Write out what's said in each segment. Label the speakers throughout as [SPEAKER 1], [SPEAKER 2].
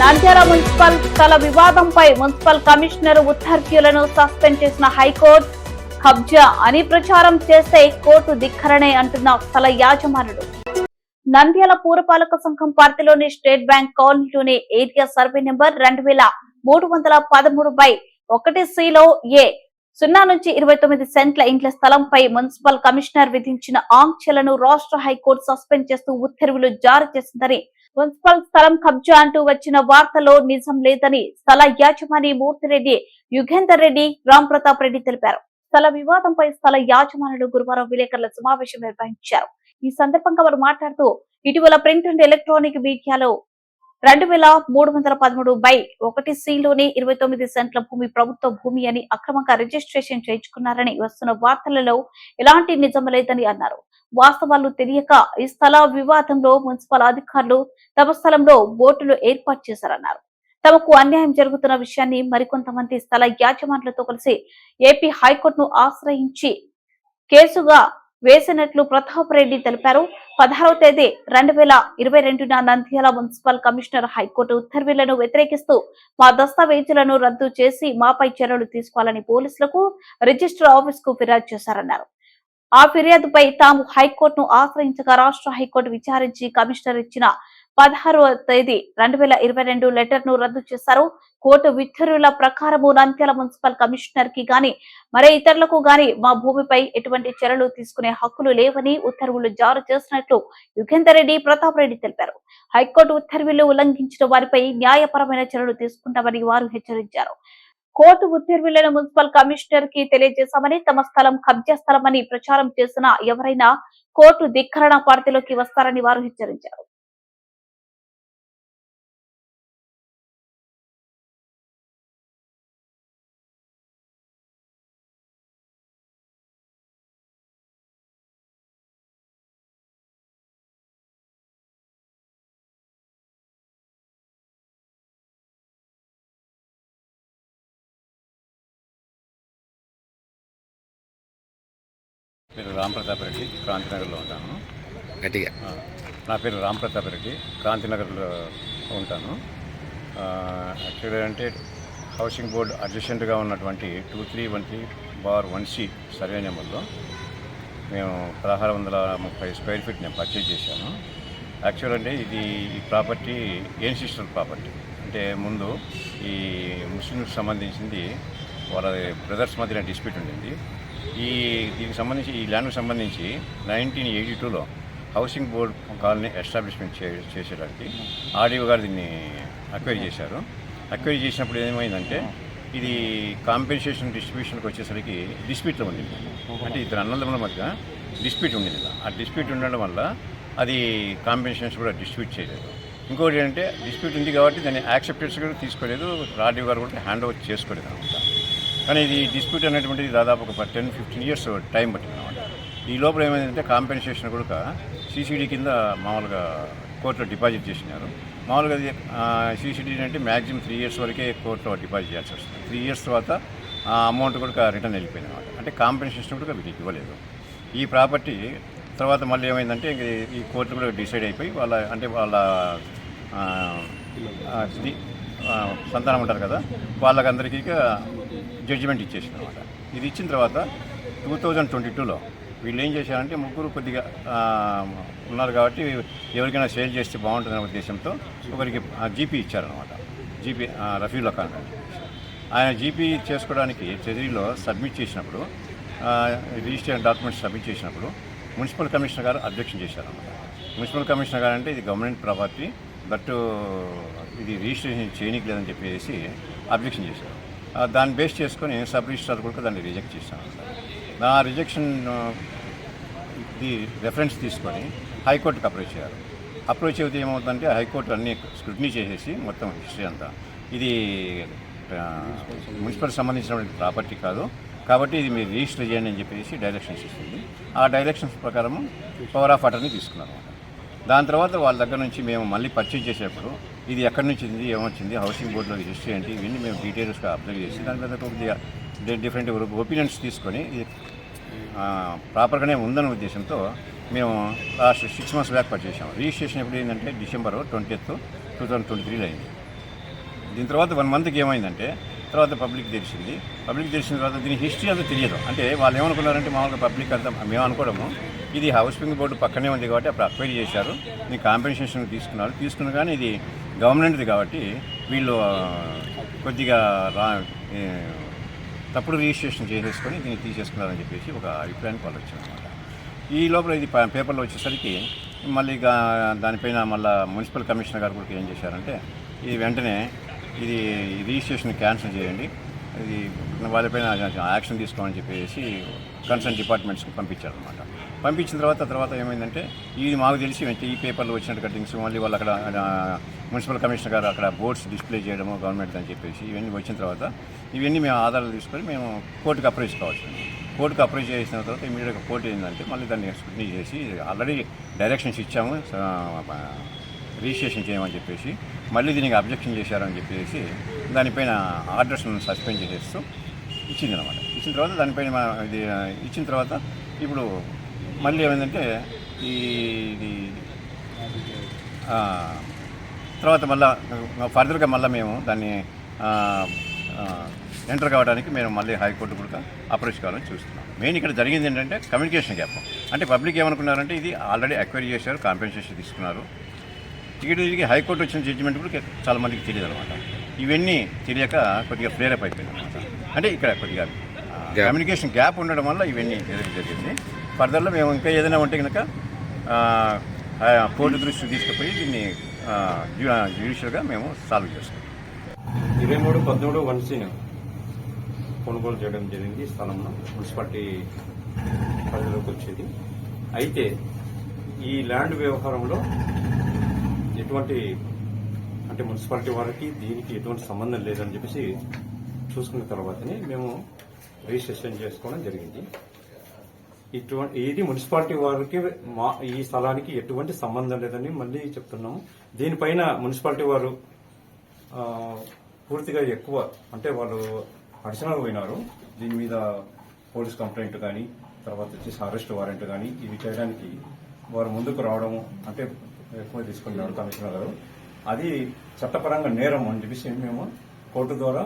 [SPEAKER 1] Nandyal municipal స్థల వివాదంపై municipal commissioner ఉత్తర్వులను సస్పెండ్ చేసిన హైకోర్టు కబ్జా అని ప్రచారం చేస్తే కోర్టు దిక్కరనే అంటున్న స్థల యాజమానుడు. నంద్యాల పురపాలక సంఘం పరిధిలోని స్టేట్ బ్యాంక్ కాలనీలోని ఏరియా సర్వే నెంబర్ రెండు వేల మూడు వందల పదమూడు బై ఒకటి సిలో ఏ సున్నా నుంచి ఇరవై తొమ్మిది సెంట్ల ఇంట్ల స్థలంపై మున్సిపల్ కమిషనర్ విధించిన ఆంక్షలను రాష్ట్ర హైకోర్టు సస్పెండ్ చేస్తూ ఉత్తర్వులు జారీ చేసిందని మున్సిపల్ స్థలం కబ్జా అంటూ వచ్చిన వార్తలో నిజం లేదని స్థల యాజమాని మూర్తిరెడ్డి యుగేందర్ రెడ్డి రామ్ ప్రతాప్ రెడ్డి తెలిపారు. స్థల వివాదంపై స్థల యాజమానులు గురువారం విలేకరుల సమావేశం నిర్వహించారు. ఈ సందర్భంగా వారు మాట్లాడుతూ ఇటీవల ప్రింట్ అండ్ ఎలక్ట్రానిక్ మీడియాలో రెండు వేల మూడు వందల పదమూడు బై ఒకటి సిలోని ఇరవై తొమ్మిది సెంట్ల భూమి ప్రభుత్వ భూమి అని అక్రమంగా రిజిస్ట్రేషన్ చేయించుకున్నారని వస్తున్న వార్తలలో ఎలాంటి నిజం లేదని అన్నారు. వాస్తవాలు తెలియక ఈ స్థల వివాదంలో మున్సిపల్ అధికారులు తమ స్థలంలో బోర్డులు ఏర్పాటు చేశారన్నారు. తమకు అన్యాయం జరుగుతున్న విషయాన్ని మరికొంతమంది స్థల యాజమానులతో కలిసి ఏపీ హైకోర్టును ఆశ్రయించి కేసుగా వేసినట్లు ప్రతాప్ రెడ్డి తెలిపారు. పదహారవ తేదీ రెండు వేల ఇరవై రెండున నంద్యాల మున్సిపల్ కమిషనర్ హైకోర్టు ఉత్తర్వులను వ్యతిరేకిస్తూ మా దస్తావేజులను రద్దు చేసి మాపై చర్యలు తీసుకోవాలని పోలీసులకు రిజిస్టర్ ఆఫీస్కు ఫిర్యాదు చేశారన్నారు. ఆ ఫిర్యాదుపై తాము హైకోర్టును ఆశ్రయించగా రాష్ట్ర హైకోర్టు విచారించి కమిషనర్ ఇచ్చిన పదహారవ తేదీ రెండు వేల ఇరవై రెండు లెటర్ను రద్దు చేశారు. కోర్టు ఉత్తర్వుల ప్రకారము నంద్యాల మున్సిపల్ కమిషనర్కి గాని మరే ఇతరులకు గాని మా భూమిపై ఎటువంటి చర్యలు తీసుకునే హక్కులు లేవని ఉత్తర్వులు జారీ చేసినట్లు యుగేందర్ రెడ్డి ప్రతాప్ రెడ్డి తెలిపారు. హైకోర్టు ఉత్తర్వులు ఉల్లంఘించిన వారిపై న్యాయపరమైన చర్యలు తీసుకుంటామని వారు హెచ్చరించారు. కోర్టు ఉత్తర్వులను మున్సిపల్ కమిషనర్కి తెలియజేశామని తమ స్థలం కబ్జా స్థలమని ప్రచారం చేసిన ఎవరైనా కోర్టు ధిక్కరణ పార్టీలోకి వస్తారని వారు హెచ్చరించారు.
[SPEAKER 2] పేరు రామ్ ప్రతాప్ రెడ్డి క్రాంతినగర్లో ఉంటాను.
[SPEAKER 3] గట్టిగా.
[SPEAKER 2] నా పేరు రామ్ ప్రతాప్ రెడ్డి క్రాంతినగర్లో ఉంటాను. యాక్చువల్గా అంటే హౌసింగ్ బోర్డ్ అడ్జస్టెంట్గా ఉన్నటువంటి two three one three bar one C survey నెంబర్లో మేము పదహారు వందల ముప్పై స్క్వేర్ ఫీట్ నేను పర్చేజ్ చేశాను. యాక్చువల్ అంటే ఇది ఈ ప్రాపర్టీ ఏన్సిస్టల్ ప్రాపర్టీ. అంటే ముందు ఈ ముస్లింలకు సంబంధించింది వాళ్ళ బ్రదర్స్ మధ్యన డిస్ప్యూట్ ఉండింది. ఈ దీనికి సంబంధించి ఈ ల్యాండ్కి సంబంధించి నైన్టీన్ ఎయిటీ టూలో హౌసింగ్ బోర్డ్ కాలనీ ఎస్టాబ్లిష్మెంట్ చే చేసేటానికి ఆర్డీఓ గారు దీన్ని అక్వైరీ చేశారు. అక్వైరీ చేసినప్పుడు ఏమైందంటే ఇది కాంపెన్సేషన్ డిస్ట్రిబ్యూషన్కి వచ్చేసరికి డిస్ప్యూట్లో ఉంది అంటే ఇద్దరు అన్నదమ్ముల మధ్య డిస్ప్యూట్ ఉండేది ఆ డిస్ప్యూట్ ఉండడం వల్ల అది కాంపెన్సేషన్ కూడా డిస్ట్రిబ్యూట్ చేయలేదు. ఇంకోటి ఏంటంటే డిస్ప్యూట్ ఉంది కాబట్టి దాన్ని యాక్సెప్టెన్స్ కూడా తీసుకోలేదు. ఆర్డీఓ గారు కూడా హ్యాండ్ ఓవర్ చేసుకోలేదు అనమాట కానీ ఇది డిస్ప్యూట్ అనేటువంటిది దాదాపు ఒక టెన్ ఫిఫ్టీన్ ఇయర్స్ టైం పట్టింది అనమాట ఈ లోపల ఏమైందంటే కాంపెన్సేషన్ కూడా సీసీడీ కింద మామూలుగా కోర్టులో డిపాజిట్ చేసినారు. మామూలుగా అది సీసీడీ అంటే మ్యాక్సిమం త్రీ ఇయర్స్ వరకే కోర్టులో డిపాజిట్ చేయాల్సి వస్తుంది. త్రీ ఇయర్స్ తర్వాత ఆ అమౌంట్ కూడా రిటర్న్ వెళ్ళిపోయింది అనమాట అంటే కాంపెన్సేషన్ కూడా వీటికి ఇవ్వలేదు. ఈ ప్రాపర్టీ తర్వాత మళ్ళీ ఏమైందంటే ఇంక ఈ కోర్టు కూడా డిసైడ్ అయిపోయి వాళ్ళ అంటే వాళ్ళ సంతానం ఉంటారు కదా వాళ్ళకందరికీ జడ్జిమెంట్ ఇచ్చేసింది అనమాట ఇది ఇచ్చిన తర్వాత టూ థౌజండ్ ట్వంటీ టూలో వీళ్ళు ఏం చేశారంటే ముగ్గురు కొద్దిగా ఉన్నారు కాబట్టి ఎవరికైనా సేల్ చేస్తే బాగుంటుందనే ఉద్దేశంతో ఒకరికి జీపీ ఇచ్చారనమాట జీపీ రఫీల్ ఖాన్ ఆయన జీపీ చేసుకోవడానికి చెదిరిలో సబ్మిట్ చేసినప్పుడు రిజిస్టర్ రిజిస్ట్రేషన్ డాక్యుమెంట్స్ సబ్మిట్ చేసినప్పుడు మున్సిపల్ కమిషనర్ గారు అబ్జెక్షన్ చేశారన్నమాట. మున్సిపల్ కమిషనర్ గారు అంటే ఇది గవర్నమెంట్ ప్రాపర్టీ బట్ ఇది రిజిస్ట్రేషన్ చేయనీకి లేదని చెప్పేసి అబ్జెక్షన్ చేశారు. దాన్ని బేస్ చేసుకొని సబ్ రిజిస్ట్రార్ కూడా దాన్ని రిజెక్ట్ చేశాను నా రిజెక్షన్ ది రెఫరెన్స్ తీసుకొని హైకోర్టుకి అప్రోచ్ చేయాలి. అప్రోచ్ అయితే ఏమవుతుందంటే హైకోర్టు అన్ని స్క్రూటినీ చేసేసి మొత్తం హిస్టరీ అంతా. ఇది మున్సిపల్ సంబంధించినటువంటి ప్రాపర్టీ కాదు. కాబట్టి ఇది మీరు రిజిస్టర్ చేయండి అని చెప్పేసి డైరెక్షన్స్ ఇస్తుంది. ఆ డైరెక్షన్స్ ప్రకారం పవర్ ఆఫ్ అటర్నీ తీసుకున్నారు అన్నమాట. దాని తర్వాత వాళ్ళ దగ్గర నుంచి మేము మళ్ళీ పర్చేజ్ చేసేప్పుడు ఇది ఎక్కడి నుంచి ఉంది ఏమొచ్చింది హౌసింగ్ బోర్డులో హిస్టరీ ఏంటి ఇవన్నీ మేము డీటెయిల్స్గా అబ్జర్వ్ చేసి దాని మీద కొద్దిగా డిఫరెంట్ ఒపీనియన్స్ తీసుకొని ఇది ప్రాపర్గానే ఉందనే ఉద్దేశంతో మేము లాస్ట్ సిక్స్ మంత్స్ బ్యాక్ పర్చేసాము రిజిస్ట్రేషన్ ఎప్పుడు ఏంటంటే December twenty two thousand twenty త్రీలో అయింది. దీని తర్వాత వన్ మంత్కి ఏమైందంటే తర్వాత పబ్లిక్ తెలిసింది. పబ్లిక్ తెలిసిన తర్వాత దీని హిస్టరీ అంతా తెలియదు. అంటే వాళ్ళు ఏమనుకున్నారంటే మామూలుగా పబ్లిక్ అంతా మేము అనుకోవడము. ఇది హౌసింగ్ బోర్డు పక్కనే ఉంది కాబట్టి అప్పుడు అక్వైర్ చేశారు. దీని కాంపెన్సేషన్ తీసుకున్నారు. తీసుకున్న కానీ ఇది గవర్నమెంట్ది కాబట్టి వీళ్ళు కొద్దిగా రా తప్పుడు రిజిస్ట్రేషన్ చేసేసుకొని దీన్ని తీసేసుకున్నారని చెప్పేసి ఒక అభిప్రాయానికి వాళ్ళు వచ్చారనమాట ఈ లోపల ఇది పేపర్లో వచ్చేసరికి మళ్ళీ ఇక దానిపైన మళ్ళీ మున్సిపల్ కమిషనర్ గారు కూడా ఏం చేశారంటే ఇది వెంటనే ఇది రిజిస్ట్రేషన్ క్యాన్సిల్ చేయండి. ఇది వాళ్ళపైన యాక్షన్ తీసుకోమని చెప్పేసి కన్సర్న్ డిపార్ట్మెంట్స్కి పంపించారనమాట పంపించిన తర్వాత తర్వాత ఏమైందంటే ఇది మాకు తెలిసి వెంటనే ఈ పేపర్లో వచ్చినట్టు కటింగ్స్ మళ్ళీ వాళ్ళు అక్కడ మున్సిపల్ కమిషనర్ గారు అక్కడ బోర్డ్స్ డిస్ప్లే చేయడము గవర్నమెంట్ అని చెప్పేసి ఇవన్నీ వచ్చిన తర్వాత ఇవన్నీ మేము ఆధారాలు తీసుకొని మేము కోర్టుకు అప్రోచ్ కావచ్చు. కోర్టుకు అప్రోచ్ చేసిన తర్వాత ఇమీడియట్గా కోర్టు ఏంటంటే మళ్ళీ దాన్ని స్క్రూటినీ చేసి ఆల్రెడీ డైరెక్షన్స్ ఇచ్చాము రిజిస్ట్రేషన్ చేయమని చెప్పేసి మళ్ళీ దీనికి అబ్జెక్షన్ చేశారని చెప్పేసి దానిపైన ఆర్డర్స్ సస్పెండ్ చేసేస్తూ ఇచ్చింది ఇచ్చిన తర్వాత దానిపైన మా- ఇది ఇచ్చిన తర్వాత ఇప్పుడు మళ్ళీ ఏమైందంటే ఈ ఇది తర్వాత మళ్ళా ఫర్దర్గా మళ్ళీ మేము దాన్ని ఎంటర్ కావడానికి మేము మళ్ళీ హైకోర్టు కూడా అప్రోచ్ కావాలని చూస్తున్నాం. మెయిన్ ఇక్కడ జరిగింది ఏంటంటే కమ్యూనికేషన్ గ్యాప్. అంటే పబ్లిక్ ఏమనుకున్నారంటే ఇది ఆల్రెడీ ఎక్వైరీ చేశారు కాంపెన్సేషన్ తీసుకున్నారు. టికెట్ తిరిగి హైకోర్టు వచ్చిన జడ్జిమెంట్ కూడా చాలా మందికి తెలియదు అనమాట ఇవన్నీ తెలియక కొద్దిగా ఫ్లేరప్ అయిపోయింది అనమాట అంటే ఇక్కడ కొద్దిగా కమ్యూనికేషన్ గ్యాప్ ఉండడం వల్ల ఇవన్నీ జరిగింది. ఫర్దర్లో మేము ఇంకా ఏదైనా ఉంటే కనుక కోర్టు దృష్టికి తీసుకుపోయి దీన్ని జ్యుడిషియల్గా మేము సాల్వ్ చేస్తాం.
[SPEAKER 3] ఇరవై మూడు పద్మూడు వన్సీని కొనుగోలు చేయడం జరిగింది ఈ స్థలంలో. మున్సిపాలిటీ పరిధిలోకి వచ్చేది. అయితే ఈ ల్యాండ్ వ్యవహారంలో ఎటువంటి అంటే మున్సిపాలిటీ వారికి దీనికి ఎటువంటి సంబంధం లేదని చెప్పేసి చూసుకున్న తర్వాతనే మేము రిజిస్ట్రేషన్ చేసుకోవడం జరిగింది. ఇటువంటి ఇది మున్సిపాలిటీ వారికి మా ఈ స్థలానికి ఎటువంటి సంబంధం లేదని మళ్ళీ చెప్తున్నాము. దీనిపైన మున్సిపాలిటీ వారు పూర్తిగా ఎక్కువ అంటే వాళ్ళు అడిషనల్ పోయినారు. దీని మీద పోలీస్ కంప్లైంట్ కానీ తర్వాత వచ్చేసి అరెస్ట్ వారెంట్ కానీ ఇవి చేయడానికి వారు ముందుకు రావడం అంటే ఎక్కువ తీసుకున్నారు కమిషనర్ గారు. అది చట్టపరంగా నేరం అని చెప్పేసి మేము కోర్టు ద్వారా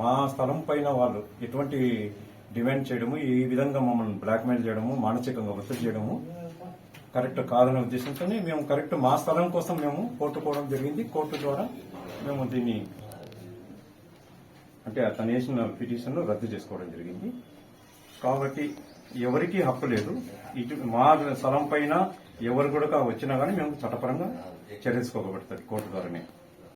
[SPEAKER 3] మా స్థలం పైన వాళ్ళు ఎటువంటి డిమాండ్ చేయడము ఈ విధంగా మమ్మల్ని బ్లాక్మెయిల్ చేయడము మానసికంగా ఒత్తిడి చేయడము కరెక్ట్ కాదనే ఉద్దేశంతోనే మేము కరెక్ట్ మా స్థలం కోసం మేము కోర్టు పోవడం జరిగింది. కోర్టు ద్వారా మేము దీన్ని అంటే అతను వేసిన పిటిషన్ రద్దు చేసుకోవడం జరిగింది. కాబట్టి ఎవరికి హక్కు లేదు. ఇటు మా స్థలం పైన ఎవరు కూడా వచ్చినా కానీ మేము చట్టపరంగా చర్య తీసుకోబడుతుంది కోర్టు ద్వారానే.